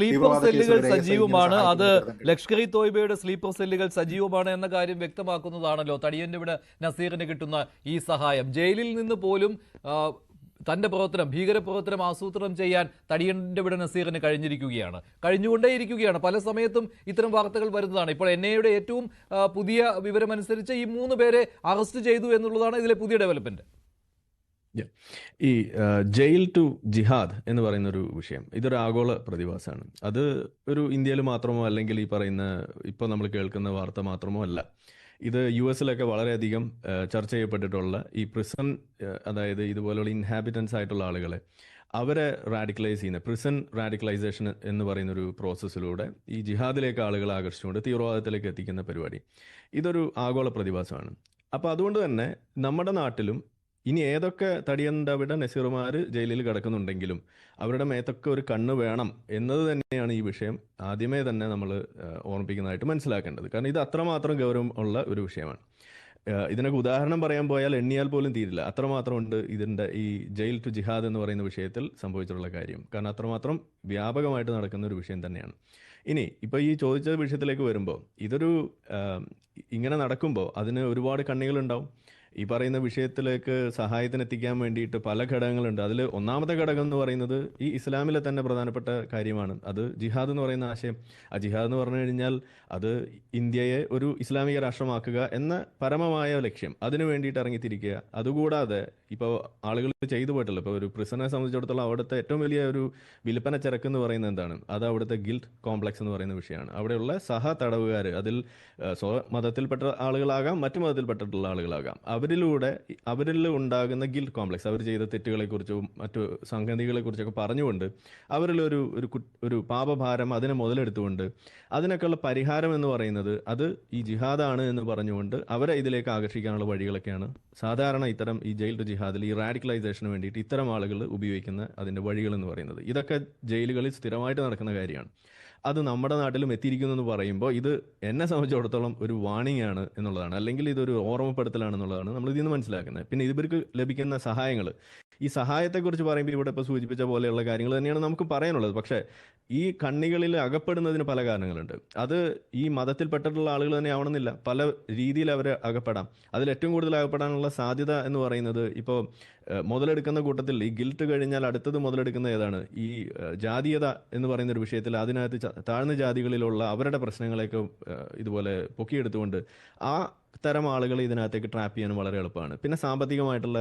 Sleeper സെല്ലുകൾ സജീവമാണ്. അത് ലഷ്കർ ഇ തോയ്ബയുടെ സ്ലീപ്പർ സെല്ലുകൾ സജീവമാണ് എന്ന കാര്യം വ്യക്തമാക്കുന്നതാണല്ലോ. തടിയന്റെ ഇവിടെ നസീറിന് കിട്ടുന്ന ഈ സഹായം. ജയിലിൽ നിന്ന് പോലും തന്റെ പ്രവർത്തനം ഭീകര പ്രവർത്തനം ആസൂത്രണം ചെയ്യാൻ തടിയന്റെ ഇവിടെ നസീറിന് കഴിഞ്ഞിരിക്കുകയാണ്. കഴിഞ്ഞുകൊണ്ടേയിരിക്കുകയാണ്. പല സമയത്തും ഇത്തരം വാർത്തകൾ വരുന്നതാണ്. ഇപ്പോൾ എൻ ഐയുടെ ഏറ്റവും പുതിയ വിവരമനുസരിച്ച് ഈ മൂന്ന് പേരെ അറസ്റ്റ് ചെയ്തു എന്നുള്ളതാണ് ഇതിലെ പുതിയ ഡെവലപ്മെന്റ് ഈ ജയിൽ ടു ജിഹാദ് എന്ന് പറയുന്ന ഒരു വിഷയം ഇതൊരു ആഗോള പ്രതിഭാസമാണ്. അത് ഒരു ഇന്ത്യയിൽ മാത്രമോ അല്ലെങ്കിൽ ഈ പറയുന്ന ഇപ്പോൾ നമ്മൾ കേൾക്കുന്ന വാർത്ത മാത്രമോ അല്ല. ഇത് യു എസിലൊക്കെ വളരെയധികം ചർച്ച ചെയ്യപ്പെട്ടിട്ടുള്ള ഈ പ്രിസൺ അതായത് ഇതുപോലെയുള്ള ഇൻഹാബിറ്റൻസ് ആയിട്ടുള്ള ആളുകളെ അവരെ റാഡിക്കലൈസ് ചെയ്യുന്ന പ്രിസൺ റാഡിക്കലൈസേഷൻ എന്ന് പറയുന്ന ഒരു പ്രോസസ്സിലൂടെ ഈ ജിഹാദിലേക്ക് ആളുകളെ ആകർഷിച്ചുകൊണ്ട് തീവ്രവാദത്തിലേക്ക് എത്തിക്കുന്ന പരിപാടി. ഇതൊരു ആഗോള പ്രതിഭാസമാണ്. അപ്പോൾ അതുകൊണ്ട് തന്നെ നമ്മുടെ നാട്ടിലും ഇനി ഏതൊക്കെ തടിയന്തവിടെ നസീറുമാർ ജയിലിൽ കിടക്കുന്നുണ്ടെങ്കിലും അവരുടെ മേത്തൊക്കെ ഒരു കണ്ണ് വേണം എന്നത് തന്നെയാണ് ഈ വിഷയം ആദ്യമേ തന്നെ നമ്മൾ ഓർമ്മിപ്പിക്കുന്നതായിട്ട് മനസ്സിലാക്കേണ്ടത്. കാരണം ഇത് അത്രമാത്രം ഗൗരവം ഉള്ള ഒരു വിഷയമാണ്. ഇതിനൊക്കെ ഉദാഹരണം പറയാൻ പോയാൽ എണ്ണിയാൽ പോലും തീരില്ല. അത്രമാത്രം ഉണ്ട് ഇതിന്റെ ഈ ജയിൽ ടു ജിഹാദ് എന്ന് പറയുന്ന വിഷയത്തിൽ സംഭവിച്ചിട്ടുള്ള കാര്യം. കാരണം അത്രമാത്രം വ്യാപകമായിട്ട് നടക്കുന്ന ഒരു വിഷയം തന്നെയാണ്. ഇനി ഇപ്പോൾ ഈ ചോദിച്ച വിഷയത്തിലേക്ക് വരുമ്പോൾ ഇതൊരു ഇങ്ങനെ നടക്കുമ്പോൾ അതിന് ഒരുപാട് കണ്ണികളുണ്ടാവും. ഈ പറയുന്ന വിഷയത്തിലേക്ക് സഹായത്തിന് എത്തിക്കാൻ വേണ്ടിയിട്ട് പല ഘടകങ്ങളുണ്ട്. അതിൽ ഒന്നാമത്തെ ഘടകം എന്ന് പറയുന്നത് ഈ ഇസ്ലാമിലെ തന്നെ പ്രധാനപ്പെട്ട കാര്യമാണ്. അത് ജിഹാദ് എന്ന് പറയുന്ന ആശയം. ആ ജിഹാദ് എന്ന് പറഞ്ഞു കഴിഞ്ഞാൽ അത് ഇന്ത്യയെ ഒരു ഇസ്ലാമിക രാഷ്ട്രമാക്കുക എന്ന പരമമായ ലക്ഷ്യം. അതിനു വേണ്ടിയിട്ട് ഇറങ്ങിത്തിരിക്കുക. അതുകൂടാതെ ഇപ്പോൾ ആളുകൾ ചെയ്തു പോയിട്ടില്ല. ഇപ്പോൾ ഒരു പ്രിസണെ സംബന്ധിച്ചിടത്തോളം അവിടുത്തെ ഏറ്റവും വലിയ ഒരു വിൽപ്പന ചരക്ക് എന്ന് പറയുന്നത് എന്താണ്? അത് അവിടുത്തെ ഗിൽഡ് കോംപ്ലക്സ് എന്ന് പറയുന്ന വിഷയമാണ്. അവിടെയുള്ള സഹ തടവുകാർ അതിൽ സ്വ മതത്തിൽപ്പെട്ട ആളുകളാകാം മറ്റു മതത്തിൽപ്പെട്ടിട്ടുള്ള ആളുകളാകാം. അവരിലൂടെ അവരിൽ ഉണ്ടാകുന്ന ഗിൽ കോംപ്ലക്സ് അവർ ചെയ്ത തെറ്റുകളെക്കുറിച്ചും മറ്റു സംഗതികളെക്കുറിച്ചൊക്കെ പറഞ്ഞുകൊണ്ട് അവരിലൊരു ഒരു ഒരു പാപഭാരം അതിനെ മുതലെടുത്തുകൊണ്ട് അതിനൊക്കെയുള്ള പരിഹാരം എന്ന് പറയുന്നത് അത് ഈ ജിഹാദാണ് എന്ന് പറഞ്ഞുകൊണ്ട് അവരെ ഇതിലേക്ക് ആകർഷിക്കാനുള്ള വഴികളൊക്കെയാണ്. സാധാരണ ഇത്തരം ഈ ജയിൽ ടു ജിഹാദിൽ ഈ റാഡിക്കലൈസേഷന് വേണ്ടിയിട്ട് ഇത്തരം ആളുകൾ ഉപയോഗിക്കുന്ന അതിന്റെ വഴികൾ എന്ന് പറയുന്നത്. ഇതൊക്കെ ജയിലുകളിൽ സ്ഥിരമായിട്ട് നടക്കുന്ന കാര്യമാണ്. അത് നമ്മുടെ നാട്ടിലും എത്തിയിരിക്കുന്നു എന്ന് പറയുമ്പോൾ ഇത് എന്നെ സംബന്ധിച്ചിടത്തോളം ഒരു വാണിംഗ് ആണ് എന്നുള്ളതാണ്. അല്ലെങ്കിൽ ഇതൊരു ഓർമ്മപ്പെടുത്തലാണെന്നുള്ളതാണ് നമ്മൾ ഇതിൽ നിന്ന് മനസ്സിലാക്കുന്നത്. പിന്നെ ഇവർക്ക് ലഭിക്കുന്ന സഹായങ്ങൾ. ഈ സഹായത്തെക്കുറിച്ച് പറയുമ്പോൾ ഇവിടെ ഇപ്പോൾ സൂചിപ്പിച്ച പോലെയുള്ള കാര്യങ്ങൾ തന്നെയാണ് നമുക്ക് പറയാനുള്ളത്. പക്ഷേ ഈ കണ്ണികളിൽ അകപ്പെടുന്നതിന് പല കാരണങ്ങളുണ്ട്. അത് ഈ മതത്തിൽപ്പെട്ടിട്ടുള്ള ആളുകൾ തന്നെ ആവണമെന്നില്ല. പല രീതിയിൽ അവർ അകപ്പെടാം. അതിൽ ഏറ്റവും കൂടുതൽ അകപ്പെടാനുള്ള സാധ്യത എന്ന് പറയുന്നത് ഇപ്പോൾ മുതലെടുക്കുന്ന കൂട്ടത്തിൽ ഈ ഗിൽട്ട് കഴിഞ്ഞാൽ അടുത്തത് മുതലെടുക്കുന്ന ഏതാണ്? ഈ ജാതീയത എന്ന് പറയുന്ന ഒരു വിഷയത്തിൽ അതിനകത്ത് താഴ്ന്ന ജാതികളിലുള്ള അവരുടെ പ്രശ്നങ്ങളെയൊക്കെ ഇതുപോലെ പൊക്കിയെടുത്തുകൊണ്ട് ആ തരം ആളുകൾ ഇതിനകത്തേക്ക് ട്രാപ്പ് ചെയ്യാൻ വളരെ എളുപ്പമാണ്. പിന്നെ സാമ്പത്തികമായിട്ടുള്ള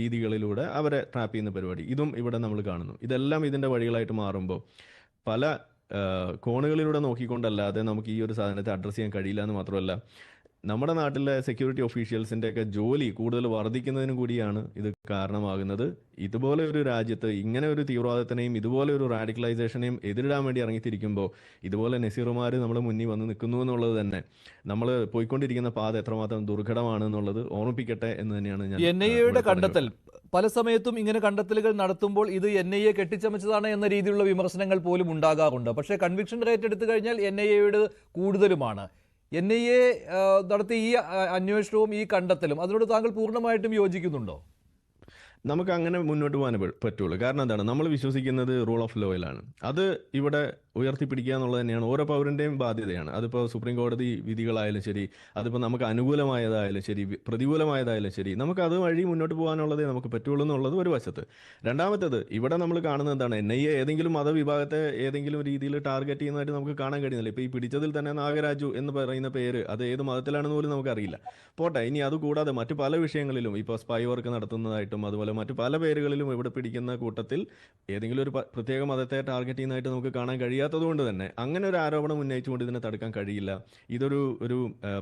രീതികളിലൂടെ അവരെ ട്രാപ്പ് ചെയ്യുന്ന പരിപാടി. ഇതും ഇവിടെ നമ്മൾ കാണുന്നു. ഇതെല്ലാം ഇതിന്റെ വഴികളായിട്ട് മാറുമ്പോൾ പല കോണുകളിലൂടെ നോക്കിക്കൊണ്ടല്ലാതെ നമുക്ക് ഈ ഒരു സാധനത്തെ അഡ്രസ്സ് ചെയ്യാൻ കഴിയില്ല എന്ന് മാത്രമല്ല നമ്മുടെ നാട്ടിലെ സെക്യൂരിറ്റി ഒഫീഷ്യൽസിന്റെ ഒക്കെ ജോലി കൂടുതൽ വർദ്ധിക്കുന്നതിനും കൂടിയാണ് ഇത് കാരണമാകുന്നത്. ഇതുപോലെ ഒരു രാജ്യത്ത് ഇങ്ങനെ ഒരു തീവ്രവാദത്തിനെയും ഇതുപോലെ ഒരു റാഡിക്കലൈസേഷനെയും എതിരിടാൻ വേണ്ടി ഇറങ്ങിത്തിരിക്കുമ്പോൾ ഇതുപോലെ നസീറുമാർ നമ്മുടെ മുന്നിൽ വന്ന് നിൽക്കുന്നു എന്നുള്ളത് തന്നെ. നമ്മൾ പോയിക്കൊണ്ടിരിക്കുന്ന പാത എത്രമാത്രം ദുർഘടമാണ് എന്നുള്ളത് ഓർമ്മിപ്പിക്കട്ടെ എന്ന് തന്നെയാണ് ഞാൻ എൻ ഐ എയുടെ കണ്ടെത്തൽ. പല സമയത്തും ഇങ്ങനെ കണ്ടെത്തലുകൾ നടത്തുമ്പോൾ ഇത് എൻ ഐ എ കെട്ടിച്ചമച്ചതാണ് എന്ന രീതിയിലുള്ള വിമർശനങ്ങൾ പോലും ഉണ്ടാകാറുണ്ട്. പക്ഷേ കൺവിക്ഷൻ റേറ്റ് എടുത്തു കഴിഞ്ഞാൽ എൻ ഐ എയുടെ കൂടുതലുമാണ്. എൻ ഐ എ നടത്തിയ ഈ അന്വേഷണവും ഈ കണ്ടെത്തലും അതിനോട് താങ്കൾ പൂർണമായിട്ടും യോജിക്കുന്നുണ്ടോ? നമുക്ക് അങ്ങനെ മുന്നോട്ട് പോകാൻ പറ്റുള്ളൂ. കാരണം എന്താണ്? നമ്മൾ വിശ്വസിക്കുന്നത് റൂൾ ഓഫ് ലോയിലാണ് അത് ഇവിടെ ഉയർത്തിപ്പിടിക്കുക എന്നുള്ളത് തന്നെയാണ് ഓരോ പൗരന്റെയും ബാധ്യതയാണ്. അതിപ്പോൾ സുപ്രീം കോടതി വിധികളായാലും ശരി അതിപ്പോൾ നമുക്ക് അനുകൂലമായതായാലും ശരി പ്രതികൂലമായതായാലും ശരി നമുക്ക് അത് വഴി മുന്നോട്ട് പോകാനുള്ളതേ നമുക്ക് പറ്റുള്ളൂ എന്നുള്ളത് ഒരു വശത്ത്. രണ്ടാമത്തേത് ഇവിടെ നമ്മൾ കാണുന്നത് എന്താണ്? എൻ ഐ ഏതെങ്കിലും മതവിഭാഗത്തെ ഏതെങ്കിലും രീതിയിൽ ടാർഗറ്റ് ചെയ്യുന്നതായിട്ട് നമുക്ക് കാണാൻ കഴിയുന്നില്ല. ഇപ്പോൾ ഈ പിടിച്ചതിൽ തന്നെ നാഗരാജു എന്ന് പറയുന്ന പേര് അത് ഏത് മതത്തിലാണെന്ന് പോലും നമുക്കറിയില്ല. പോട്ടെ ഇനി അതുകൂടാതെ മറ്റു പല വിഷയങ്ങളിലും ഇപ്പോൾ സ്പൈ വർക്ക് നടത്തുന്നതായിട്ടും അതുപോലെ മറ്റു പല പേരുകളിലും ഇവിടെ പിടിക്കുന്ന കൂട്ടത്തിൽ ഏതെങ്കിലും ഒരു പ്രത്യേക മതത്തെ ടാർഗറ്റ് ചെയ്യുന്നതായിട്ട് നമുക്ക് കാണാൻ കഴിയാത്തത് കൊണ്ട് തന്നെ അങ്ങനെ ഒരു ആരോപണം ഉന്നയിച്ചുകൊണ്ട് ഇതിനെ തടുക്കാൻ കഴിയില്ല. ഇതൊരു ഒരു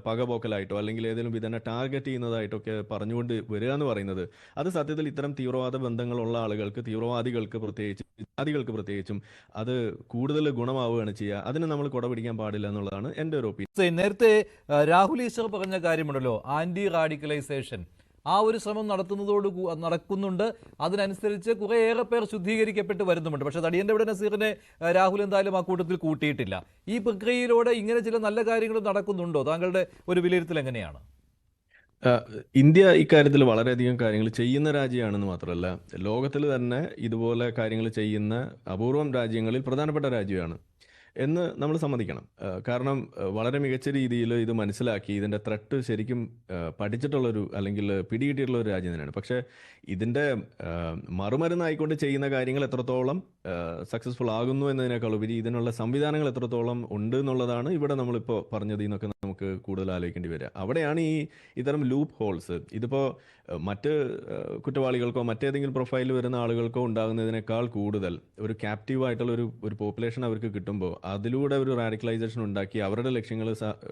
പകപോക്കലായിട്ടോ അല്ലെങ്കിൽ ഏതെങ്കിലും ഇതിനെ ടാർഗറ്റ് ചെയ്യുന്നതായിട്ടൊക്കെ പറഞ്ഞുകൊണ്ട് വരിക എന്ന് പറയുന്നത് അത് സത്യത്തിൽ ഇത്തരം തീവ്രവാദ ബന്ധങ്ങളുള്ള ആളുകൾക്ക് തീവ്രവാദികൾക്ക് പ്രത്യേകിച്ച് ജാതികൾക്ക് പ്രത്യേകിച്ചും അത് കൂടുതൽ ഗുണമാവുകയാണ് ചെയ്യുക. അതിന് നമ്മൾ കുട പിടിക്കാൻ പാടില്ല എന്നുള്ളതാണ് എന്റെ ഒരു ഒപ്പീനിയൻ നേരത്തെ രാഹുൽ ഈശ്വർ പറഞ്ഞ കാര്യമുണ്ടല്ലോ ആന്റി റാഡിക്കലൈസേഷൻ ആ ഒരു ശ്രമം നടത്തുന്നതോട് നടക്കുന്നുണ്ട്. അതിനനുസരിച്ച് കുറേയേറെ പേർ ശുദ്ധീകരിക്കപ്പെട്ട് വരുന്നുണ്ട് പക്ഷേ തടിയന്റെ ഇവിടെ നസീറിനെ രാഹുൽ എന്തായാലും ആ കൂട്ടത്തിൽ കൂട്ടിയിട്ടില്ല. ഈ പ്രക്രിയയിലൂടെ ഇങ്ങനെ ചില നല്ല കാര്യങ്ങൾ നടക്കുന്നുണ്ടോ? താങ്കളുടെ ഒരു വിലയിരുത്തൽ എങ്ങനെയാണ്? ഇന്ത്യ ഇക്കാര്യത്തിൽ വളരെയധികം കാര്യങ്ങൾ ചെയ്യുന്ന രാജ്യമാണെന്ന് മാത്രമല്ല ലോകത്തിൽ തന്നെ ഇതുപോലെ കാര്യങ്ങൾ ചെയ്യുന്ന അപൂർവം രാജ്യങ്ങളിൽ പ്രധാനപ്പെട്ട രാജ്യമാണ്. എന്ന് നമ്മൾ സമ്മതിക്കണം. കാരണം വളരെ മികച്ച രീതിയിൽ ഇത് മനസ്സിലാക്കി ഇതിന്റെ ത്രട്ട് ശരിക്കും പഠിച്ചിട്ടുള്ളൊരു അല്ലെങ്കിൽ പിടികിട്ടിയിട്ടുള്ള ഒരു രാജ്യം തന്നെയാണ്. പക്ഷേ ഇതിന്റെ മറുമരുന്നായിക്കൊണ്ട് ചെയ്യുന്ന കാര്യങ്ങൾ എത്രത്തോളം സക്സസ്ഫുൾ ആകുന്നു എന്നതിനേക്കാൾ ഉപരി ഇതിനുള്ള സംവിധാനങ്ങൾ എത്രത്തോളം ഉണ്ട് എന്നുള്ളതാണ് ഇവിടെ നമ്മളിപ്പോൾ പറഞ്ഞത് എന്നൊക്കെ നമുക്ക് കൂടുതൽ ആലോചിക്കേണ്ടി വരിക. അവിടെയാണ് ഈ ഇത്തരം ലൂപ്പ് ഹോൾസ് ഇതിപ്പോൾ മറ്റ് കുറ്റവാളികൾക്കോ മറ്റേതെങ്കിലും പ്രൊഫൈലിൽ വരുന്ന ആളുകൾക്കോ ഉണ്ടാകുന്നതിനേക്കാൾ കൂടുതൽ ഒരു ക്യാപ്റ്റീവ് ആയിട്ടുള്ള ഒരു ഒരു പോപ്പുലേഷൻ അവർക്ക് കിട്ടുമ്പോൾ അതിലൂടെ ഒരു റാഡിക്കലൈസേഷൻ ഉണ്ടാക്കി അവരുടെ ലക്ഷ്യങ്ങൾ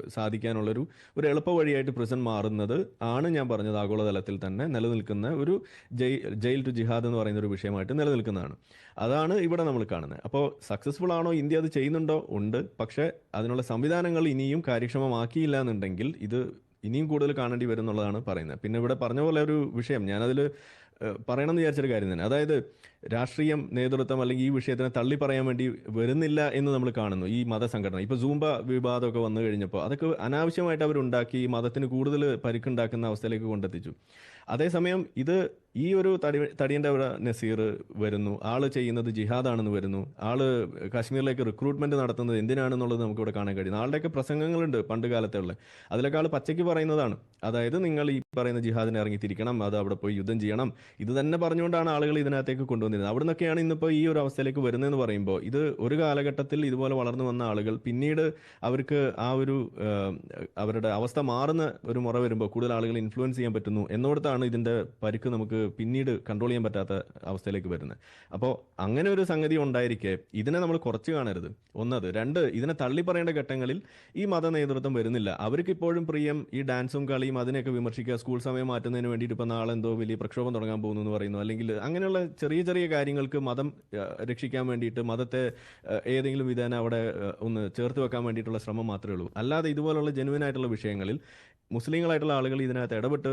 സാധിക്കാനുള്ളൊരു ഒരു എളുപ്പ വഴിയായിട്ട് പ്രിസൺ മാറുന്നത് ആണ് ഞാൻ പറഞ്ഞത് ആഗോളതലത്തിൽ തന്നെ നിലനിൽക്കുന്ന ഒരു ജയിൽ ടു ജിഹാദ് എന്ന് പറയുന്ന ഒരു വിഷയമായിട്ട് നിലനിൽക്കുന്നതാണ്. അതാണ് ഇവിടെ നമ്മൾ കാണുന്നത്. അപ്പോൾ സക്സസ്ഫുൾ ആണോ ഇന്ത്യ അത് ചെയ്യുന്നുണ്ടോ? ഉണ്ട്. പക്ഷേ അതിനുള്ള സംവിധാനങ്ങൾ ഇനിയും കാര്യക്ഷമമാക്കിയില്ല എന്നുണ്ടെങ്കിൽ ഇത് ഇനിയും കൂടുതൽ കാണേണ്ടി വരും എന്നുള്ളതാണ് പറയുന്നത്. പിന്നെ ഇവിടെ പറഞ്ഞ പോലെ ഒരു വിഷയം. ഞാനതിൽ പറയണമെന്ന് വിചാരിച്ചൊരു കാര്യം തന്നെ. അതായത് രാഷ്ട്രീയം നേതൃത്വം അല്ലെങ്കിൽ ഈ വിഷയത്തിനെ തള്ളി പറയാൻ വേണ്ടി വരുന്നില്ല എന്ന് നമ്മൾ കാണുന്നു ഈ മതസംഘടന. ഇപ്പോൾ സൂംബ വിവാദമൊക്കെ വന്നു കഴിഞ്ഞപ്പോൾ അതൊക്കെ അനാവശ്യമായിട്ട് അവരുണ്ടാക്കി മതത്തിന് കൂടുതൽ പരിക്കുണ്ടാക്കുന്ന അവസ്ഥയിലേക്ക് കൊണ്ടെത്തിച്ചു. അതേസമയം ഇത് ഈ ഒരു തടി തടിയന്റെ നസീർ വരുന്നു. ആൾ ചെയ്യുന്നത് ജിഹാദാണെന്ന് വരുന്നു. ആൾ കാശ്മീരിലേക്ക് റിക്രൂട്ട്മെന്റ് നടത്തുന്നത് എന്തിനാണെന്നുള്ളത് നമുക്ക് ഇവിടെ കാണാൻ കഴിയും. ആളുടെയൊക്കെ പ്രസംഗങ്ങളുണ്ട് പണ്ട് കാലത്തെ ഉള്ള അതിലൊക്കെ ആൾ പച്ചയ്ക്ക് പറയുന്നതാണ്. അതായത് നിങ്ങൾ ഈ പറയുന്ന ജിഹാദിനെ ഇറങ്ങിത്തിരിക്കണം അത് അവിടെ പോയി യുദ്ധം ചെയ്യണം. ഇത് തന്നെ പറഞ്ഞുകൊണ്ടാണ് ആളുകൾ ഇതിനകത്തേക്ക് കൊണ്ടുവന്നിരുന്നത്. അവിടെ നിന്നൊക്കെയാണ് ഇന്നിപ്പോൾ ഈ ഒരു അവസ്ഥയിലേക്ക് വരുന്നതെന്ന് പറയുമ്പോൾ ഇത് ഒരു കാലഘട്ടത്തിൽ ഇതുപോലെ വളർന്നു വന്ന ആളുകൾ പിന്നീട് അവർക്ക് ആ ഒരു അവരുടെ അവസ്ഥ മാറുന്ന ഒരു മുറ വരുമ്പോൾ കൂടുതൽ ആളുകൾ ഇൻഫ്ലുവൻസ് ചെയ്യാൻ പറ്റുന്നു എന്നോടത്താണ് ഇതിന്റെ പരിക്ക് നമുക്ക് പിന്നീട് കൺട്രോൾ ചെയ്യാൻ പറ്റാത്ത അവസ്ഥയിലേക്ക് വരുന്നത്? അപ്പോൾ അങ്ങനെ ഒരു സംഗതി ഉണ്ടായിരിക്കെ ഇതിനെ നമ്മൾ കുറച്ച് കാണരുത്. ഒന്നത് രണ്ട് ഇതിനെ തള്ളി പറയേണ്ട ഘട്ടങ്ങളിൽ ഈ മത നേതൃത്വം വരുന്നില്ല. അവർക്ക് ഇപ്പോഴും പ്രിയം ഈ ഡാൻസും കളിയും അതിനെയൊക്കെ വിമർശിക്കുക സ്കൂൾ സമയം മാറ്റുന്നതിന് വേണ്ടിയിട്ട് ഇപ്പോൾ നാളെ എന്തോ വലിയ പ്രക്ഷോഭം തുടങ്ങാൻ പോകുന്നു എന്ന് പറയുന്നു. അല്ലെങ്കിൽ അങ്ങനെയുള്ള ചെറിയ ചെറിയ കാര്യങ്ങൾക്ക് മതം രക്ഷിക്കാൻ വേണ്ടിയിട്ട് മതത്തെ ഏതെങ്കിലും വിധേന അവിടെ ഒന്ന് ചേർത്ത് വെക്കാൻ വേണ്ടിയിട്ടുള്ള ശ്രമം മാത്രമേ ഉള്ളൂ. അല്ലാതെ ഇതുപോലുള്ള ജെനുവിൻ ആയിട്ടുള്ള വിഷയങ്ങളിൽ മുസ്ലിങ്ങളായിട്ടുള്ള ആളുകൾ ഇതിനകത്ത് ഇടപെട്ട്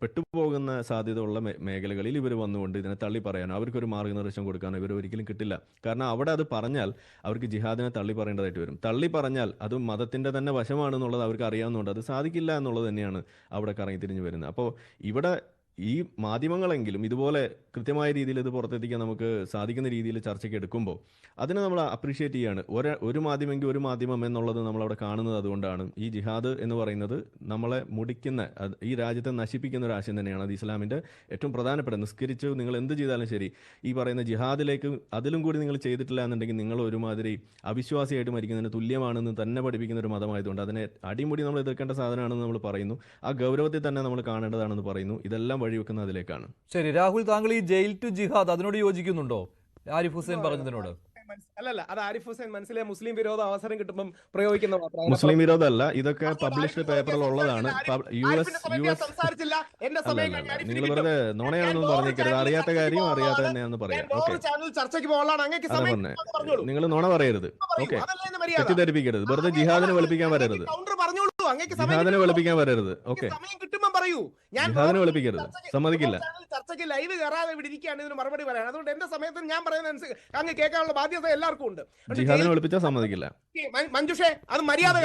പെട്ടുപോകുന്ന സാധ്യതയുള്ള മേഖലകളിൽ ഇവർ വന്നുകൊണ്ട് ഇതിനെ തള്ളി പറയാനോ അവർക്കൊരു മാർഗനിർദ്ദേശം കൊടുക്കാനോ ഇവർ ഒരിക്കലും കിട്ടില്ല. കാരണം അവിടെ അത് പറഞ്ഞാൽ അവർക്ക് ജിഹാദിനെ തള്ളി പറയേണ്ടതായിട്ട് വരും. തള്ളി പറഞ്ഞാൽ അത് മതത്തിന്റെ തന്നെ വശമാണെന്നുള്ളത് അവർക്ക് അറിയാവുന്നതുകൊണ്ട് അത് സാധിക്കില്ല എന്നുള്ളത് തന്നെയാണ് അവിടെ കറങ്ങി തിരിഞ്ഞു വരുന്നത്. അപ്പോൾ ഇവിടെ ഈ മാധ്യമങ്ങളെങ്കിലും ഇതുപോലെ കൃത്യമായ രീതിയിൽ ഇത് പുറത്തെത്തിക്കാൻ നമുക്ക് സാധിക്കുന്ന രീതിയിൽ ചർച്ചയ്ക്ക് എടുക്കുമ്പോൾ അതിനെ നമ്മൾ അപ്രീഷിയേറ്റ് ചെയ്യാണ്. ഒരു ഒരു മാധ്യമമെങ്കിൽ ഒരു മാധ്യമം എന്നുള്ളത് നമ്മളവിടെ കാണുന്നത് അതുകൊണ്ടാണ്. ഈ ജിഹാദ് എന്ന് പറയുന്നത് നമ്മളെ മുടിക്കുന്ന ഈ രാജ്യത്തെ നശിപ്പിക്കുന്ന ഒരു ആശയം തന്നെയാണ്. അത് ഇസ്ലാമിന്റെ ഏറ്റവും പ്രധാനപ്പെട്ട നിസ്കരിച്ച് നിങ്ങൾ എന്ത് ചെയ്താലും ശരി ഈ പറയുന്ന ജിഹാദിലേക്ക് അതിലും കൂടി നിങ്ങൾ ചെയ്തിട്ടില്ല എന്നുണ്ടെങ്കിൽ നിങ്ങൾ ഒരുമാതിരി അവിശ്വാസിയായിട്ട് മരിക്കുന്നതിന് തുല്യമാണെന്ന് തന്നെ പഠിപ്പിക്കുന്ന ഒരു മതമായതുകൊണ്ട് അതിനെ അടിമുടി നമ്മൾ എതിർക്കേണ്ട സാധനമാണെന്ന് നമ്മൾ പറയുന്നു. ആ ഗൗരവത്തിൽ തന്നെ നമ്മൾ കാണേണ്ടതാണെന്ന് പറയുന്നു. ഇതെല്ലാം വഴിവെക്കുന്ന അതിലേക്കാണ്. ശരി രാഹുൽ താങ്കൾ ഈ ജയിൽ ടു ജിഹാദ് അതിനോട് യോജിക്കുന്നുണ്ടോ? ആരിഫ് ഹുസൈൻ പറഞ്ഞതിനോട്? അല്ലല്ല അത് ആരിഫ് ഹുസൈൻ മനസ്സിലെ മുസ്ലിം വിരോധ അവസരം കിട്ടുമ്പോൾ പ്രയോഗിക്കുന്ന മാത്രമാണ്. മുസ്ലിം വിരോധമല്ല ഇതൊക്കെ പബ്ലിഷ്ഡ് പേപ്പറിൽ ഉള്ളതാണ്. യു എസ് യു എസ് നിങ്ങൾ. വെറുതെ നുണയാണെന്നും പറഞ്ഞേക്കരുത് അറിയാത്ത കാര്യം അറിയാത്ത തന്നെയാണെന്ന് പറയാം. ഓക്കെ. ചാനൽ ചർച്ചയ്ക്ക് പോകാനാണ് അങ്ങേക്ക് സമയം പറഞ്ഞേ. പറഞ്ഞോളൂ. നിങ്ങൾ നോണ പറയരുത്. പറയൂ. ഓക്കെ. തെറ്റിദ്ധരിപ്പിക്കരുത്. വെറുതെ ജിഹാദിനെ വെളുപ്പിക്കാൻ വരരുത്. അങ്ങേക്ക് സമയം വെളുപ്പിക്കാൻ വരരുത്. ഓക്കെ. സമയം കിട്ടുമ്പോൾ പറയൂ. ഞാൻ വെളുപ്പിക്കരുത്. സമ്മതിക്കില്ല. ചർച്ചയ്ക്ക് ലൈവ് കയറാതെ ഇവിടെ ഇരിക്കുകയാണ്. ഇതിന് മറുപടി പറയാൻ. അതുകൊണ്ട് എന്റെ സമയത്ത് ഞാൻ പറയുന്ന അനുസരിച്ച് അങ്ങ് കേൾക്കാനുള്ള ബാധ്യത എല്ലാവർക്കും ഉണ്ട്. സമ്മതിക്കില്ല. മഞ്ജുഷേ അത് മര്യാദ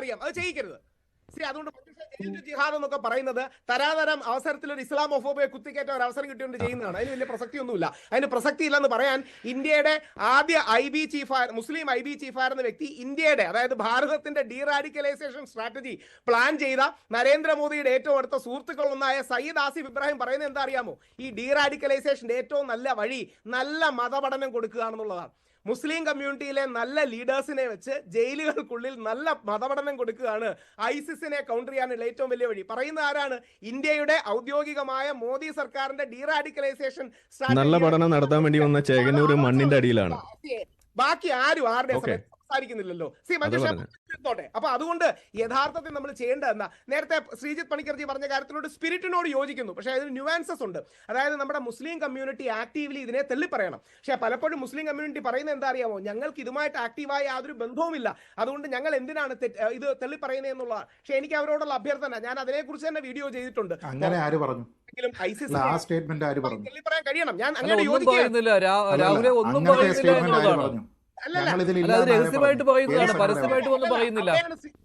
അറിയാം. അത് ചെയ്യിക്കരുത് അതുകൊണ്ട് ജിഹാദ് എന്നൊക്കെ പറയുന്നത് തരാതരം അവസരത്തിൽ ഒരു ഇസ്ലാം ഇസ്ലാമോഫോബിയെ കുത്തിക്കേറ്റ ഒരു അവസരം കിട്ടിയോണ്ട് ചെയ്യുന്നതാണ്. അതിന് വലിയ പ്രസക്തി ഒന്നുമില്ല അതിന് പ്രസക്തി ഇല്ലെന്ന് പറയാൻ ഇന്ത്യയുടെ ആദ്യ ഐ ബി ചീഫ് മുസ്ലിം ഐ ബി എന്ന വ്യക്തി ഇന്ത്യയുടെ അതായത് ഭാരതത്തിന്റെ ഡീറാഡിക്കലൈസേഷൻ സ്ട്രാറ്റജി പ്ലാൻ ചെയ്ത നരേന്ദ്രമോദിയുടെ ഏറ്റവും അടുത്ത സുഹൃത്തുക്കളൊന്നായ സയ്യിദ് ആസിഫ് ഇബ്രാഹിം പറയുന്നത് എന്താ അറിയാമോ? ഈ ഡീറാഡിക്കലൈസേഷന്റെ ഏറ്റവും നല്ല വഴി നല്ല മതപഠനം കൊടുക്കുകയാണെന്നുള്ളതാണ്. മുസ്ലിം കമ്മ്യൂണിറ്റിയിലെ നല്ല ലീഡേഴ്സിനെ വെച്ച് ജയിലുകൾക്കുള്ളിൽ നല്ല മതപഠനം കൊടുക്കുകയാണ് ഐസിസിനെ കൗണ്ടർ ചെയ്യാനുള്ള ഏറ്റവും വലിയ വഴി. പറയുന്ന ആരാണ്? ഇന്ത്യയുടെ ഔദ്യോഗികമായ മോദി സർക്കാരിന്റെ ഡീറാഡിക്കലൈസേഷൻ നല്ല പഠനം നടത്താൻ വേണ്ടി വന്ന ചേകന്നൂർ മണ്ണിന്റെ അടിയിലാണ്. ബാക്കി ആരും ആരുടെ സംസാരിക്കുന്നില്ലല്ലോ. സി പറഞ്ഞു അപ്പൊ അതുകൊണ്ട് യഥാർത്ഥത്തിൽ നമ്മൾ ചെയ്യേണ്ടത് എന്താ? നേരത്തെ ശ്രീജിത്ത് പണിക്കർജി പറഞ്ഞ കാര്യത്തിനോട് സ്പിരിറ്റിനോട് യോജിക്കുന്നു. പക്ഷേ അതിന് ന്യൂവാൻസസ് ഉണ്ട്. അതായത് നമ്മുടെ മുസ്ലിം കമ്മ്യൂണിറ്റി ആക്റ്റീവ്ലി ഇതിനെ തെള്ളിപ്പറയണം. പറയണം പക്ഷേ പലപ്പോഴും മുസ്ലിം കമ്മ്യൂണിറ്റി പറയുന്നത് എന്താ അറിയാമോ? ഞങ്ങൾക്ക് ഇതുമായിട്ട് ആക്റ്റീവായ യാതൊരു ബന്ധവുമില്ല. അതുകൊണ്ട് ഞങ്ങൾ എന്തിനാണ് ഇത് തെള്ളിപ്പറയുന്നത് പറയുന്നത് എന്നുള്ളതാണ് പക്ഷേ എനിക്ക് അവരോടുള്ള അഭ്യർത്ഥന ഞാൻ അതിനെക്കുറിച്ച് തന്നെ വീഡിയോ ചെയ്തിട്ടുണ്ട്. അങ്ങനെ ആര് പറഞ്ഞു? സ്റ്റേറ്റ്മെന്റ് ആര് പറഞ്ഞു? കഴിയണം. ഞാൻ അങ്ങനെ യോജിക്കുന്നില്ല രാഹുലെ ഒന്നും പറഞ്ഞു പറയുന്നില്ല എന്നുള്ളതാണ്. രഹസ്യമായിട്ട് പറയുന്നതാണ്. ഏത് പരസ്യമായിട്ട് ഒന്നും പറയുന്നില്ല.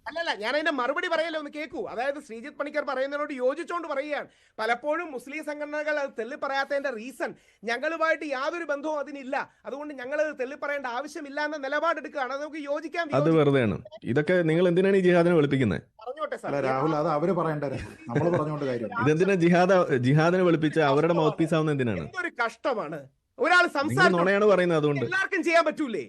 അല്ലല്ല ഞാൻ അതിന്റെ മറുപടി പറയല്ലോ ഒന്ന് കേൾക്കൂ അതായത് ശ്രീജിത് പണിക്കർ പറയുന്നതിനോട് യോജിച്ചുകൊണ്ട് പറയുകയാണ്. പലപ്പോഴും മുസ്ലിം സംഘടനകൾ അത് തെള്ളി പറയാത്തതിന്റെ റീസൺ ഞങ്ങളുമായിട്ട് യാതൊരു ബന്ധവും അതിനില്ല. അതുകൊണ്ട് ഞങ്ങൾ അത് തെള്ളി പറയേണ്ട ആവശ്യമില്ല എന്ന നിലപാടെടുക്കുകയാണ്. അത് നമുക്ക് യോജിക്കാൻ അത് വെറുതെ വെറുതെയാണ്. ഇതൊക്കെ നിങ്ങൾ എന്തിനാണ് ഈ ജിഹാദിനെ വെളുപ്പിക്കുന്നത്? പറഞ്ഞോട്ടെ സാർ. രാഹുൽ അത് അവർ പറയേണ്ടത് നമ്മൾ പറഞ്ഞോണ്ട് കാര്യം. ഇതെന്തിനാ ജിഹാദ ജിഹാദിനെ വെളുപ്പിച്ച അവരുടെ മൗത്ത് പീസ് ആവുന്നത് എന്തിനാണ്? കഷ്ടമാണ്. ഒരാൾ അതുകൊണ്ട്. എല്ലാവർക്കും ചെയ്യാൻ പറ്റൂലേ?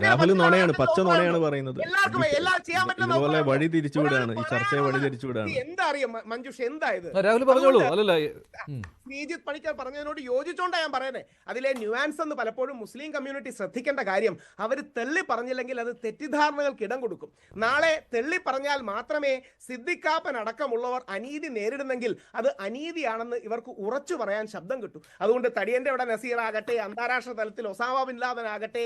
രാഹുൽ നോണയാണ് പച്ച നോണയാണ് പറയുന്നത്. എല്ലാവർക്കും എല്ലാം ചെയ്യാൻ പറ്റുന്ന ഇതുപോലെ. വഴി തിരിച്ചുവിടാണ് ഈ ചർച്ചയെ വഴി തിരിച്ചുവിടാണ് എന്താ അറിയാം മഞ്ജുഷ്? എന്തായത്? രാഹുൽ പറഞ്ഞോളൂ. അല്ലല്ല. ശ്രീജിത്ത് പണിക്കർ പറഞ്ഞതിനോട് യോജിച്ചോണ്ടാ ഞാൻ പറയുന്നത് അതിലെ ന്യൂആൻസ് എന്ന് പലപ്പോഴും മുസ്ലിം കമ്മ്യൂണിറ്റി ശ്രദ്ധിക്കേണ്ട കാര്യം അവർ തെള്ളി പറഞ്ഞില്ലെങ്കിൽ അത് തെറ്റിദ്ധാരണകൾക്ക് ഇടം കൊടുക്കും. നാളെ തെള്ളി പറഞ്ഞാൽ മാത്രമേ സിദ്ദിഖാപ്പൻ അടക്കമുള്ളവർ അനീതി നേരിടുന്നെങ്കിൽ അത് അനീതിയാണെന്ന് ഇവർക്ക് ഉറച്ചു പറയാൻ ശബ്ദം കിട്ടും. അതുകൊണ്ട് തടിയന്റെ ഇവിടെ നസീറാകട്ടെ അന്താരാഷ്ട്ര തലത്തിൽ ഒസാമ ബിൻ ലാദൻ ആകട്ടെ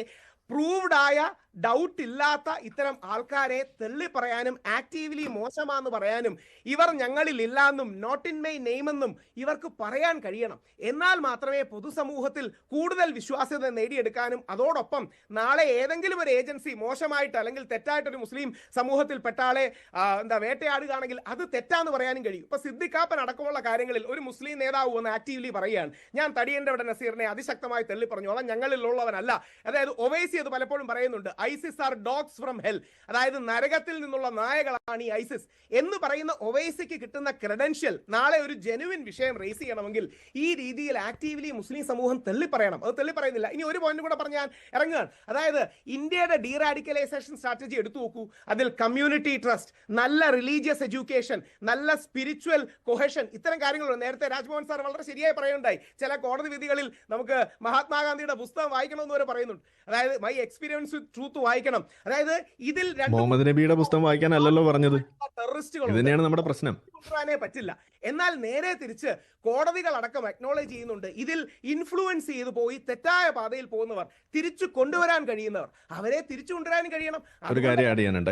പ്രൂവ്ഡ് ആയ ഡൗട്ട് ഇല്ലാത്ത ഇത്തരം ആൾക്കാരെ തെള്ളി പറയാനും ആക്റ്റീവ്ലി മോശമാണെന്ന് പറയാനും ഇവർ ഞങ്ങളിൽ ഇല്ലാന്നും നോട്ട് ഇൻ മൈ നെയ്മെന്നും ഇവർക്ക് പറയാൻ കഴിയണം. എന്നാൽ മാത്രമേ പൊതുസമൂഹത്തിൽ കൂടുതൽ വിശ്വാസ്യത നേടിയെടുക്കാനും അതോടൊപ്പം നാളെ ഏതെങ്കിലും ഒരു ഏജൻസി മോശമായിട്ട് അല്ലെങ്കിൽ തെറ്റായിട്ടൊരു മുസ്ലിം സമൂഹത്തിൽ പെട്ടാളെ എന്താ വേട്ടയാടുകയാണെങ്കിൽ അത് തെറ്റാന്ന് പറയാനും കഴിയും. ഇപ്പൊ സിദ്ദിഖാപ്പൻ അടക്കമുള്ള കാര്യങ്ങളിൽ ഒരു മുസ്ലിം നേതാവ് വന്ന് ആക്റ്റീവ്ലി പറയുകയാണ്. ഞാൻ തടിയന്റെ ഇവിടെ നസീറിനെ അതിശക്തമായി തെള്ളി പറഞ്ഞോളാം ഞങ്ങളിലുള്ളവനല്ല. അതായത് ഒവൈസി അത് പലപ്പോഴും പറയുന്നുണ്ട് ISIS are dogs from hell. അതായത് നരകത്തിൽ നിന്നുള്ള നായകളാണ് ഈ ഐസിസ്. എന്ന് പറയുന്ന ഒവൈസിക്ക് കിട്ടുന്ന ക്രെഡൻഷ്യൽ നാളെ ഒരു ജെനുവിൻ വിഷയം റേസ് ചെയ്യണമെങ്കിൽ ഈ രീതിയിൽ ആക്റ്റീവ്ലി മുസ്ലിം സമൂഹം തെള്ളിപ്പറയണം. അത് തെള്ളിപ്പറയുന്നില്ല. ഇനി ഒരു പോയിന്റ് കൂടെ പറഞ്ഞാൽ ഇറങ്ങുകയാണ്. അതായത് ഇന്ത്യയുടെ ഡീറാഡിക്കലൈസേഷൻ സ്ട്രാറ്റജി എടുത്തു നോക്കൂ. അതിൽ കമ്മ്യൂണിറ്റി ട്രസ്റ്റ് നല്ല റിലീജിയസ് എഡ്യൂക്കേഷൻ നല്ല സ്പിരിച്വൽ കൊഹഷൻ ഇത്തരം കാര്യങ്ങളുണ്ട്. നേരത്തെ രാജ്ഭവൻ സാർ വളരെ ശരിയായി പറയുന്നുണ്ടായി ചില കോടതി വിധികളിൽ നമുക്ക് മഹാത്മാഗാന്ധിയുടെ പുസ്തകം വായിക്കണമെന്ന് വരെ പറയുന്നുണ്ട്. അതായത് മൈ എക്സ്പീരിയൻസ് വിത്ത് ട്രൂത്ത് വായിക്കണം. അതായത് ഇതിൽ മുഹമ്മദ് നബിയുടെ പുസ്തകം വായിക്കാനല്ലല്ലോ പറഞ്ഞത്. തന്നെയാണ് നമ്മുടെ പ്രശ്നം. പറ്റില്ല. എന്നാൽ നേരെ തിരിച്ച് കോടതികൾ അടക്കം അക്നോളജ് ചെയ്യുന്നുണ്ട്. ഇതിൽ ഇൻഫ്ലുവൻസ് ചെയ്തു പോയി തെറ്റായ പാതയിൽ പോകുന്നവർ തിരിച്ചു കൊണ്ടുവരാൻ കഴിയുന്നവർ. അവരെ തിരിച്ചു കൊണ്ടുവരാൻ കഴിയണം. ഒരു കാര്യം ആഡ് ചെയ്യാനുണ്ട്?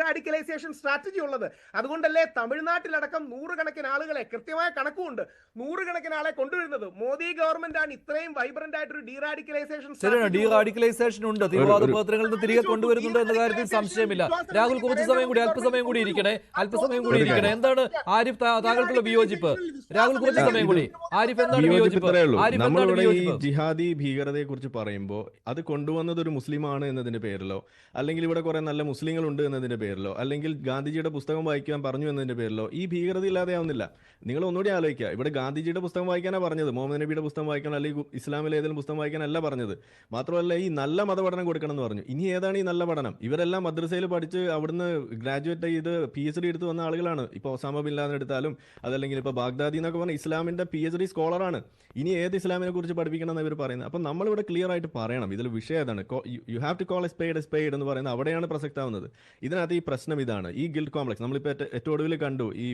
ഈ ഡീറാഡിക്കലൈസേഷൻ സ്ട്രാറ്റജി ഉള്ളത്. അതുകൊണ്ടല്ലേ തമിഴ്നാട്ടിലടക്കം നൂറുകണക്കിന് ആളുകളെ കൃത്യമായ കണക്കുമുണ്ട് നൂറുകണക്കിന് ആളെ കൊണ്ടുവരുന്നത്. മോദി ഗവൺമെന്റ് ആണ് ഇത്രയും വൈബ്രന്റ് ആയിട്ടൊരു ഡീറാഡിക്കലൈസേഷൻ ഡീറാഡിക്കലൈസേഷൻ ഡീ റാഡിക്കലൈസേഷൻ ഉണ്ട്. തീവ്രവാദ പ്രവർത്തനങ്ങളിൽ നിന്ന് തിരികെ കൊണ്ടുവരുന്നുണ്ട് എന്ന കാര്യത്തിൽ സംശയമില്ല. രാഹുൽ കുറച്ച് സമയം കൂടി അല്പസമയം കൂടി ഇരിക്കണേ. അല്പസമയം കൂടി ഇരിക്കണേ. എന്താണ് ആരിഫ് താങ്കൾക്കുള്ള വിയോജിപ്പ്? രാഹുൽ കുറച്ച് സമയം കൂടി. ആരിഫ് എന്താണ് വിയോജിപ്പ് ആരിഫ് എന്താണ് ഈ വിയോജിപ്പ്? ജിഹാദി ഭീകരതയെ കുറിച്ച് പറയുമ്പോൾ അത് കൊണ്ടുവന്നത് ഒരു മുസ്ലിമാണ് എന്നതിന്റെ പേരിലോ അല്ലെങ്കിൽ ഇവിടെ കുറെ നല്ല മുസ്ലിങ്ങൾ ഉണ്ട് എന്നതിന്റെ പേരിലോ അല്ലെങ്കിൽ ഗാന്ധിജിയുടെ പുസ്തകം വായിക്കാൻ പറഞ്ഞു എന്നതിന്റെ പേരിലോ ഈ ഭീകരത ഇല്ലാതെയാവുന്നില്ല. നിങ്ങൾ ഒന്നുകൂടി ആലോചിക്കുക. ഇവിടെ ഗാന്ധിജിയുടെ പുസ്തകം വായിക്കാനാണ് പറഞ്ഞത്. മുഹമ്മദ് നബിയുടെ പുസ്തകം വായിക്കാൻ അല്ലെങ്കിൽ ഇസ്ലാമിലെ ഏതെങ്കിലും പുസ്തകം വായിക്കാനല്ല പറഞ്ഞത്. മാത്രമല്ല ഈ നല്ല മതപഠനം കൊടുക്കണം എന്ന് പറഞ്ഞു. ഇനി ഏതാണ് ഈ നല്ല പഠനം? ഇവരെല്ലാം മദ്രസയിൽ പഠിച്ച് അവിടുന്ന് ഗ്രാജുവേറ്റ് ചെയ്ത് പി എച്ച് ഡി എടുത്ത് വന്ന ആളുകളാണ്. ഇപ്പോൾ ഒസാമ ലാദൻ എടുത്താലും അതല്ലെങ്കിൽ ഇപ്പോൾ ബാഗ്ദാദി എന്നൊക്കെ പറഞ്ഞ ഇസ്ലാമിന്റെ പി എച്ച് ഡി സ്കോളറാണ് ഇനി ഏത് ഇസ്ലാമിനെ കുറിച്ച് പഠിപ്പിക്കണം എന്ന് ഇവർ പറയുന്നത്. അപ്പം നമ്മളിവിടെ ക്ലിയർ ആയിട്ട് പറയണം. ഇതിൽ വിഷയം ഏതാണ്? You have to call a spade a spade എന്ന് പറയുന്നത് അവിടെയാണ് പ്രസക്താവുന്നത്. ഇതിനകത്ത് ഈ പ്രശ്നം ഇതാണ്. ഈ ഗിൽഡ് കോംപ്ലക്സ് നമ്മളിപ്പോൾ ഏറ്റവും ഒടുവിൽ കണ്ടു ഈ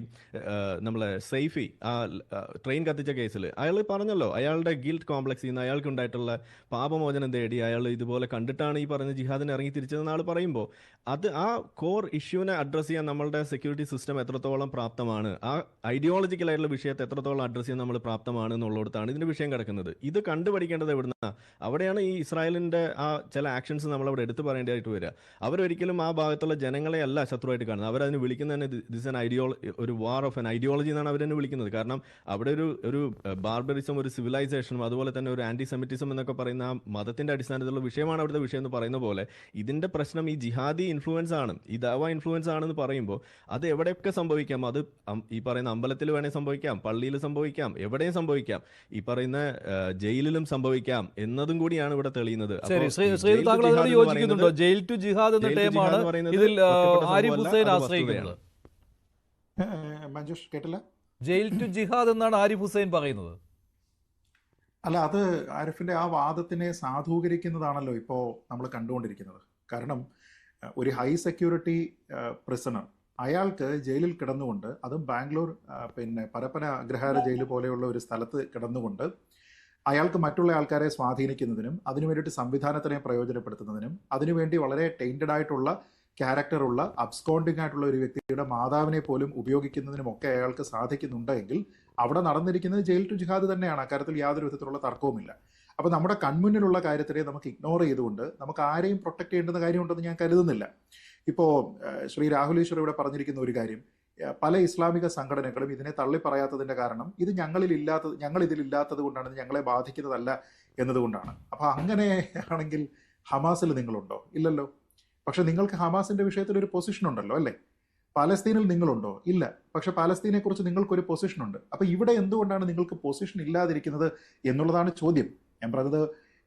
നമ്മളെ സൈഫി ആ ട്രെയിൻ കത്തിച്ച കേസിൽ. അയാൾ പറഞ്ഞല്ലോ അയാളുടെ ഗിൽഡ് കോംപ്ലക്സിൽ നിന്ന് അയാൾക്ക് ഉണ്ടായിട്ടുള്ള പാപമോചനം തേടി അയാൾ ഇതുപോലെ കണ്ടിട്ടാണ് ഈ പറഞ്ഞ ജിഹാദിനെ ഇറങ്ങി തിരിച്ചതെന്ന് ആൾ പറയുമ്പോൾ അത് ആ കോർ ഇഷ്യൂവിനെ അഡ്രസ്സ് ചെയ്യാൻ നമ്മളുടെ സെക്യൂരിറ്റി സിസ്റ്റം എത്രത്തോളം പ്രാപ്തമാണ് ആ ഐഡിയോളജിക്കൽ ആയിട്ടുള്ള വിഷയത്തെ എത്രത്തോളം അഡ്രസ്സ് ചെയ്യാൻ നമ്മൾ പ്രാപ്തമാണ് എന്നുള്ളിടത്താണ് ഇതിന്റെ വിഷയം കിടക്കുന്നത്. ഇത് കണ്ടുപഠിക്കേണ്ടത് എവിടുന്ന? അവിടെയാണ് ഈ ഇസ്രായേലിന്റെ ആ ചില ആക്ഷൻസ് നമ്മളവിടെ എടുത്തു പറയേണ്ടതായിട്ട് വരിക. അവരൊരിക്കലും ആ ഭാഗത്തുള്ള ജനങ്ങളെ അല്ല ശത്രുവായിട്ട് കാണുന്നത്. അവരതിന് വിളിക്കുന്നത് തന്നെ ദിസ് എൻ ഐഡിയോള ഒരു വാർ ഓഫ് എൻ ഐഡിയോളജി എന്നാണ് അവരെന്നെ വിളിക്കുന്നത്. കാരണം അവിടെ ഒരു ഒരു ബാർബറിസം ഒരു സിവിലൈസേഷനും അതുപോലെ തന്നെ ഒരു ആന്റി സെമിറ്റിസം എന്നൊക്കെ പറയുന്ന ആ മതത്തിന്റെ അടിസ്ഥാനത്തിലുള്ള വിഷയമാണ് അവിടുത്തെ വിഷയം എന്ന് പറയുന്ന പോലെ ഇതിന്റെ പ്രശ്നം ഈ ജിഹാദി ഇൻഫ്ലുവൻസ് ആണ്. ഈ ദാവ ഇൻഫ്ലുവൻസ് ആണെന്ന് പറയുമ്പോൾ അത് എവിടെയൊക്കെ സംഭവിക്കാം? അത് ഈ പറയുന്ന അമ്പലത്തിൽ വേണേൽ സംഭവിക്കാം പള്ളിയിൽ സംഭവിക്കാം എവിടെയും സംഭവിക്കാം. ഈ പറയുന്ന ജയിലിലും സംഭവിക്കാം എന്നതും കൂടിയാണ് ഇവിടെ തെളിയുന്നത്. ജയിൽ യോജിക്കുന്നുണ്ടോ? ടു ജിഹാദ് എന്ന ടേമാണ് ഇതിൽ ആരിഫ് ഹുസൈൻ അത് ആശ്രയിക്കുന്നത്. വസ്തുതയാണ്. മഞ്ജുഷ് കേട്ടില്ല? ജയിൽ ടു ജിഹാദ് എന്നാണ് ആരിഫ് ഹുസൈൻ പറയുന്നത്. അല്ല അത് ആരിഫിന്റെ ആ വാദത്തിനെ സാധൂകരിക്കുന്നതാണല്ലോ ഇപ്പോൾ നമ്മൾ കണ്ടുകൊണ്ടിരിക്കുന്നത്. കാരണം ഒരു ഹൈ സെക്യൂരിറ്റി പ്രിസണർ അയാൾക്ക് ജയിലിൽ കിടന്നുകൊണ്ട് അതും ബാംഗ്ലൂർ പിന്നെ പരപ്പന അഗ്രഹാര ജയിൽ പോലെയുള്ള ഒരു സ്ഥലത്ത് കിടന്നുകൊണ്ട് അയാൾക്ക് മറ്റുള്ള ആൾക്കാരെ സ്വാധീനിക്കുന്നതിനും അതിനു വേണ്ടിയിട്ട് സംവിധാനത്തിനെ പ്രയോജനപ്പെടുത്തുന്നതിനും അതിനുവേണ്ടി വളരെ ടൈന്റഡ് ആയിട്ടുള്ള ക്യാരക്ടറുള്ള അബ്സ്കോണ്ടിങ് ആയിട്ടുള്ള ഒരു വ്യക്തിയുടെ മാതാവിനെ പോലും ഉപയോഗിക്കുന്നതിനും ഒക്കെ അയാൾക്ക് സാധിക്കുന്നുണ്ടെങ്കിൽ അവിടെ നടന്നിരിക്കുന്നത് ജയിൽ ടു ജിഹാദ് തന്നെയാണ്. അക്കാര്യത്തിൽ യാതൊരു വിധത്തിലുള്ള തർക്കവുമില്ല. അപ്പോൾ നമ്മുടെ കൺമുന്നിലുള്ള കാര്യത്തിനെ നമുക്ക് ഇഗ്നോർ ചെയ്തുകൊണ്ട് നമുക്ക് ആരെയും പ്രൊട്ടക്ട് ചെയ്യേണ്ടുന്ന കാര്യമുണ്ടെന്ന് ഞാൻ കരുതുന്നില്ല. ഇപ്പോൾ ശ്രീ രാഹുൽ ഈശ്വർ ഇവിടെ പറഞ്ഞിരിക്കുന്ന ഒരു കാര്യം പല ഇസ്ലാമിക സംഘടനകളും ഇതിനെ തള്ളി പറയാത്തതിന്റെ കാരണം ഇത് ഞങ്ങളിൽ ഇല്ലാത്തത് ഞങ്ങൾ ഇതിലില്ലാത്തത് കൊണ്ടാണ് ഞങ്ങളെ ബാധിക്കുന്നതല്ല എന്നതുകൊണ്ടാണ്. അപ്പോൾ അങ്ങനെ ആണെങ്കിൽ ഹമാസിൽ നിങ്ങളുണ്ടോ? ഇല്ലല്ലോ. പക്ഷെ നിങ്ങൾക്ക് ഹമാസിന്റെ വിഷയത്തിൽ ഒരു പൊസിഷൻ ഉണ്ടല്ലോ അല്ലേ? പാലസ്തീനിൽ നിങ്ങളുണ്ടോ? ഇല്ല. പക്ഷെ പാലസ്തീനെ കുറിച്ച് നിങ്ങൾക്കൊരു പൊസിഷൻ ഉണ്ട്. അപ്പൊ ഇവിടെ എന്തുകൊണ്ടാണ് നിങ്ങൾക്ക് പൊസിഷൻ ഇല്ലാതിരിക്കുന്നത് എന്നുള്ളതാണ് ചോദ്യം. ഞാൻ പറഞ്ഞത്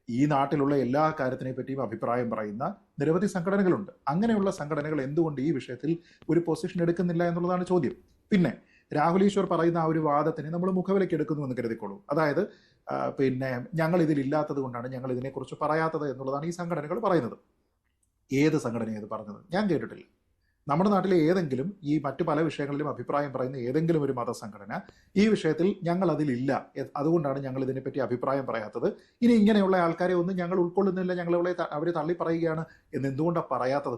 ഈ നാട്ടിലുള്ള എല്ലാ കാര്യത്തിനെ പറ്റിയും അഭിപ്രായം പറയുന്ന നിരവധി സംഘടനകളുണ്ട്. അങ്ങനെയുള്ള സംഘടനകൾ എന്തുകൊണ്ട് ഈ വിഷയത്തിൽ ഒരു പൊസിഷൻ എടുക്കുന്നില്ല എന്നുള്ളതാണ് ചോദ്യം. പിന്നെ രാഹുൽ ഈശ്വർ പറയുന്ന ആ ഒരു വാദത്തിന് നമ്മൾ മുഖവിലേക്ക് എടുക്കുന്നു എന്ന് കരുതിക്കോളൂ. അതായത് പിന്നെ ഞങ്ങൾ ഇതിൽ ഇല്ലാത്തത് കൊണ്ടാണ് ഞങ്ങൾ ഇതിനെക്കുറിച്ച് പറയാത്തത് എന്നുള്ളതാണ് ഈ സംഘടനകൾ പറയുന്നത്. ഏത് സംഘടനയാണ് ഇത് പറഞ്ഞത്? ഞാൻ കേട്ടിട്ടില്ല. നമ്മുടെ നാട്ടിലെ ഏതെങ്കിലും ഈ മറ്റു പല വിഷയങ്ങളിലും അഭിപ്രായം പറയുന്ന ഏതെങ്കിലും ഒരു മതസംഘടന ഈ വിഷയത്തിൽ ഞങ്ങൾ അതിലില്ല അതുകൊണ്ടാണ് ഞങ്ങൾ ഇതിനെപ്പറ്റി അഭിപ്രായം പറയാത്തത്. ഇനി ഇങ്ങനെയുള്ള ആൾക്കാരെ ഒന്നും ഞങ്ങൾ ഉൾക്കൊള്ളുന്നില്ല ഞങ്ങൾ ഞങ്ങളെ അവർ തള്ളി പറയുകയാണ് എന്ന് എന്തുകൊണ്ടാണ് പറയാത്തത്?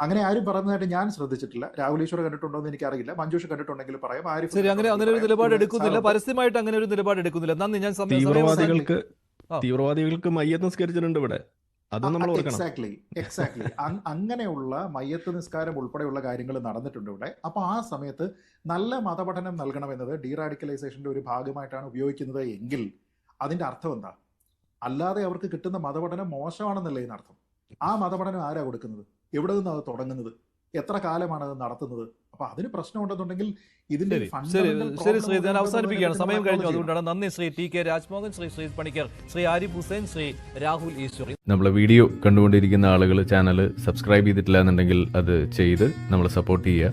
അങ്ങനെ ആരും പറഞ്ഞതായിട്ട് ഞാൻ ശ്രദ്ധിച്ചിട്ടില്ല. രാഹുൽ ഈശ്വർ കണ്ടിട്ടുണ്ടോ എന്ന് എനിക്കറിയില്ല. മഞ്ജുഷ് കണ്ടിട്ടുണ്ടെങ്കിൽ പറയാം. ആരും ശരി അങ്ങനെ അങ്ങനെ ഒരു നിലപാട് എടുക്കുന്നില്ല. പരസ്യമായിട്ട് അങ്ങനെ ഒരു നിലപാട് എടുക്കുന്നില്ല. നന്ദി. ഞാൻ തീവ്രവാദികൾക്ക്. തീവ്രവാദികൾക്ക് മയ്യത്ത് നിസ്കരിച്ചിട്ടുണ്ട് ഇവിടെ. എക്സാക്ട്ലി എക്സാക്ട്ലി അങ്ങനെയുള്ള മയ്യത്ത് നിസ്കാരം ഉൾപ്പെടെയുള്ള കാര്യങ്ങൾ നടന്നിട്ടുണ്ട് ഇവിടെ. അപ്പോൾ ആ സമയത്ത് നല്ല മതപഠനം നൽകണമെന്നത് ഡീറാഡിക്കലൈസേഷന്റെ ഒരു ഭാഗമായിട്ടാണ് ഉപയോഗിക്കുന്നത് എങ്കിൽ അതിന്റെ അർത്ഥം എന്താ? അല്ലാതെ അവർക്ക് കിട്ടുന്ന മതപഠനം മോശമാണെന്നല്ലേ ഇതിനർത്ഥം? ആ മതപഠനം ആരാ കൊടുക്കുന്നത്? എവിടെ നിന്നാണ് അത് തുടങ്ങുന്നത്? എത്ര കാലമാണ് അത് നടത്തുന്നത്? അപ്പൊ അതിന് പ്രശ്നമുണ്ടെന്നുണ്ടെങ്കിൽ ഇതിന്റെ ശരി. ശരി ഞാൻ അവസാനിപ്പിക്കുകയാണ്. സമയം കഴിഞ്ഞു. അതുകൊണ്ടാണ് നന്ദി ശ്രീ ടി കെ രാജ്മോഹൻ ശ്രീ ശ്രീ പണിക്കർ ശ്രീ ആരിഫ് ഹുസൈൻ ശ്രീ രാഹുൽ ഈശ്വറി നമ്മളെ വീഡിയോ കണ്ടുകൊണ്ടിരിക്കുന്ന ആളുകൾ ചാനൽ സബ്സ്ക്രൈബ് ചെയ്തിട്ടില്ല എന്നുണ്ടെങ്കിൽ അത് ചെയ്ത് നമ്മളെ സപ്പോർട്ട് ചെയ്യുക.